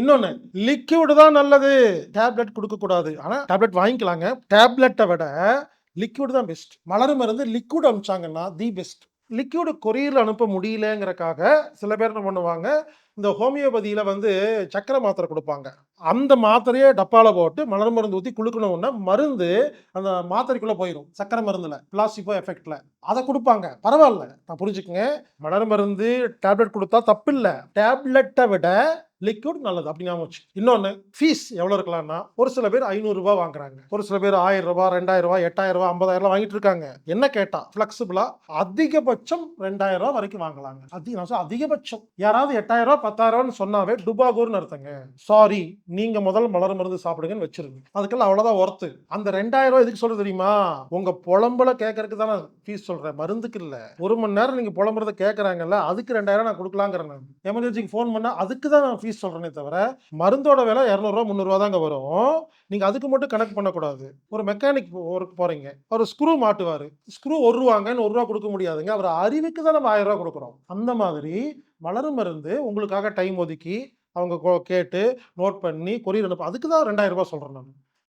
இன்னொன்று லிக்யூடு தான் நல்லது. டேப்லெட் கொடுக்கக்கூடாது. ஆனால் டேப்லெட் வாங்கிக்கலாங்க. டேப்லெட்டை விட லிக்யூடு தான் பெஸ்ட் மலர் மருந்து லிக்யூட் அனுப்பிச்சாங்கன்னா தி பெஸ்ட் லிக்யூடு கொரியரில் அனுப்ப முடியலங்கிறக்காக சில பேர் என்ன பண்ணுவாங்க இந்த ஹோமியோபதியில் வந்து சக்கரை மாத்திரை கொடுப்பாங்க. அந்த மாத்திரையை டப்பாவில் போட்டு மலர் மருந்து ஊற்றி குளுக்கணும்னா மருந்து அந்த மாத்திரைக்குள்ளே போயிடும் சக்கரை மருந்தில் பிளாஸ்டிக்கோ எஃபெக்டில் அதை கொடுப்பாங்க. பரவாயில்ல. நான் புரிஞ்சுக்குங்க. மலர் மருந்து டேப்லெட் கொடுத்தா தப்பு இல்லை டேப்லெட்டை விட லிக்விட் நல்லது அப்படி ஞாபகம் வச்சு. இன்னொன்று ஃபீஸ் எவ்வளோ இருக்கலாம்னா ஒரு சில பேர் ஐநூறுரூபா வாங்குறாங்க. ஒரு சில பேர் ஆயிரம் ரூபாய் ரெண்டாயிரம் ரூபாய் எட்டாயிரம் ரூபாய் ஐம்பதாயிரம் ரூபாய் வாங்கிட்டு இருக்காங்க. என்ன கேட்டால் ஃப்ளெக்சிபிளாக அதிகபட்சம் ரெண்டாயிரம் ரூபாய் வரைக்கும் வாங்கலாங்க. அதிக நான் அதிகபட்சம். யாராவது எட்டாயிரம் ரூபாய் பத்தாயிரம் ரூபான்னு சொன்னாவே டுபாகூர்னு அர்த்தங்க. சாரி நீங்க முதல் மலர் மருந்து சாப்பிடுங்கன்னு வச்சிருங்க. அதுக்கெல்லாம் அவ்வளோதான் ஒர்த்து அந்த ரெண்டாயிரம் ரூபாய் எதுக்கு சொல்ல தெரியுமா? உங்க புலம்பல கேட்கறதுக்கு தானே ஃபீஸ் சொல்றேன். மருந்துக்கு இல்லை. ஒரு மணி நேரம் நீங்க புலம்புறத கேட்கறாங்கல்ல அதுக்கு ரெண்டாயிரம் நான் கொடுக்கலாங்கிறேன் எமர்ஜென்சிக்கு ஃபோன் பண்ணா அதுக்கு தான் நான் ஃபீஸ் சொல்றேனே தவிர மருந்தோட விலை இரநூறுவா முந்நூறுவா தாங்க வரும். நீங்கள் அதுக்கு மட்டும் கணக்கு பண்ணக்கூடாது. ஒரு மெக்கானிக் ஒர்க் போறீங்க. ஒரு ஸ்க்ரூ மாட்டுவார். ஸ்க்ரூ ஒரு ரூபாங்கன்னு ஒரு ரூபா கொடுக்க முடியாதுங்க. அவர் அறிவுக்கு தான் நம்ம ஆயிரம் ரூபா கொடுக்குறோம். அந்த மாதிரி வளரும் மருந்து உங்களுக்காக டைம் ஒதுக்கி அவங்க கேட்டு நோட் பண்ணி கொரியர் அனுப்ப அதுக்கு தான் ரெண்டாயிரம் ரூபாய் சொல்கிறேன் நான்.